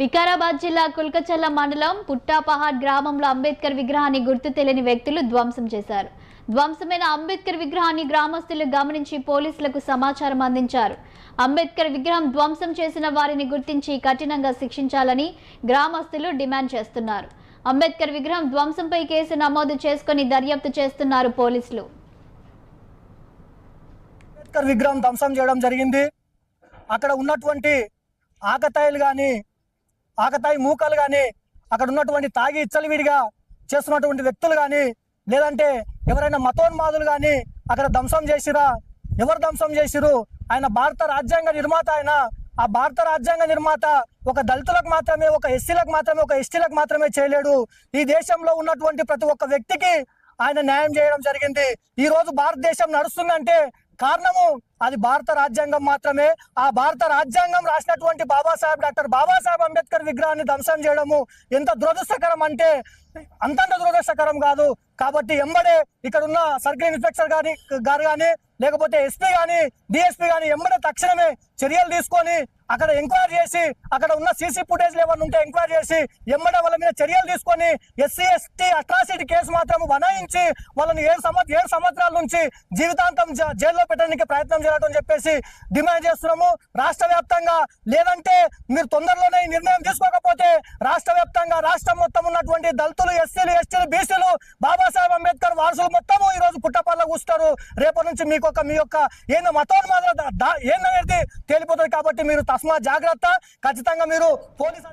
వికారాబాద్ జిల్లా కుల్కచల్ల మండలం పుట్టాపహాడ్ గ్రామంలో అంబేద్కర్ విగ్రహాన్ని గుర్తు తెలియని వ్యక్తులు ధ్వంసం చేశారు. ధ్వంసమైన అంబేద్కర్ విగ్రహాన్ని గ్రామస్తులు గమనించి పోలీసులకు సమాచారం అందించారు. అంబేద్కర్ విగ్రహం ధ్వంసం చేసిన వారిని గుర్తించి కఠినంగా శిక్షించాలని గ్రామస్తులు డిమాండ్ చేస్తున్నారు. అంబేద్కర్ విగ్రహం ధ్వంసంపై కేసు నమోదు చేసుకుని దర్యాప్తు చేస్తున్నారు పోలీసులు. అంబేద్కర్ విగ్రహం ధ్వంసం చేయడం జరిగింది. అక్కడ ఉన్నటువంటి ఆకతాయిలు కానీ ఆకతాయి మూకలు కానీ అక్కడ ఉన్నటువంటి తాగి ఇచ్చలవిడిగా చేస్తున్నటువంటి వ్యక్తులు కానీ లేదంటే ఎవరైనా మతోన్మాదులు కానీ అక్కడ ధ్వంసం చేసిరా? ఎవరు ధ్వంసం చేసిరు? ఆయన భారత రాజ్యాంగ నిర్మాత ఆయన. ఆ భారత రాజ్యాంగ నిర్మాత ఒక దళితులకు మాత్రమే ఒక ఎస్సీలకు మాత్రమే ఒక ఎస్టీలకు మాత్రమే చేయలేడు. ఈ దేశంలో ఉన్నటువంటి ప్రతి ఒక్క వ్యక్తికి ఆయన న్యాయం చేయడం జరిగింది. ఈ రోజు భారతదేశం నడుస్తుందంటే కారణము అది భారత రాజ్యాంగం మాత్రమే. ఆ భారత రాజ్యాంగం రాసినటువంటి బాబాసాహెబ్ డాక్టర్ బాబాసాహెబ్ అంబేద్కర్ విగ్రహాన్ని ధ్వంసం చేయడము ఎంత దురదృష్టకరం అంటే అంతంత దురదృష్టకరం కాదు. కాబట్టి ఎంబడే ఇక్కడ ఉన్న సర్కిల్ ఇన్స్పెక్టర్ గారి గారు కానీ లేకపోతే ఎస్పీ గాని డిఎస్పీ గాని ఎంబడే తక్షణమే చర్యలు తీసుకొని అక్కడ ఎంక్వైరీ చేసి అక్కడ ఉన్న సీసీ ఫుటేజ్ ఏమన్నా ఉంటే ఎంక్వైరీ చేసి ఎంబడే వాళ్ళ మీద చర్యలు తీసుకొని ఎస్సీ ఎస్టీ అట్రాసిటీ కేసు మాత్రం బనాయించి వాళ్ళని ఏడు సంవత్సరం ఏడు సంవత్సరాల నుంచి జీవితాంతం జ- జైల్లో పెట్టడానికి ప్రయత్నం చేయాలని చెప్పేసి డిమాండ్ చేస్తున్నాము. రాష్ట్ర వ్యాప్తంగా లేదంటే మీరు తొందరలోనే ఈ నిర్ణయం తీసుకోకపోతే రాష్ట్ర వ్యాప్తంగా రాష్ట్రం మొత్తం ఉన్నటువంటి దళితులు ఎస్సీలు ఎస్టీలు బీసీలు బాబాసాహెబ్ అంబేద్కర్ వారసులు మొత్తము ఈ రోజు పుట్టపల్ల కూస్తారు రేపటి నుంచి మీకు ఒక మీ యొక్క ఏందో మతోన్మాద ఏందనేది తేలిపోతుంది కాబట్టి మీరు తస్మా జాగ్రత్త. ఖచ్చితంగా మీరు పోలీస్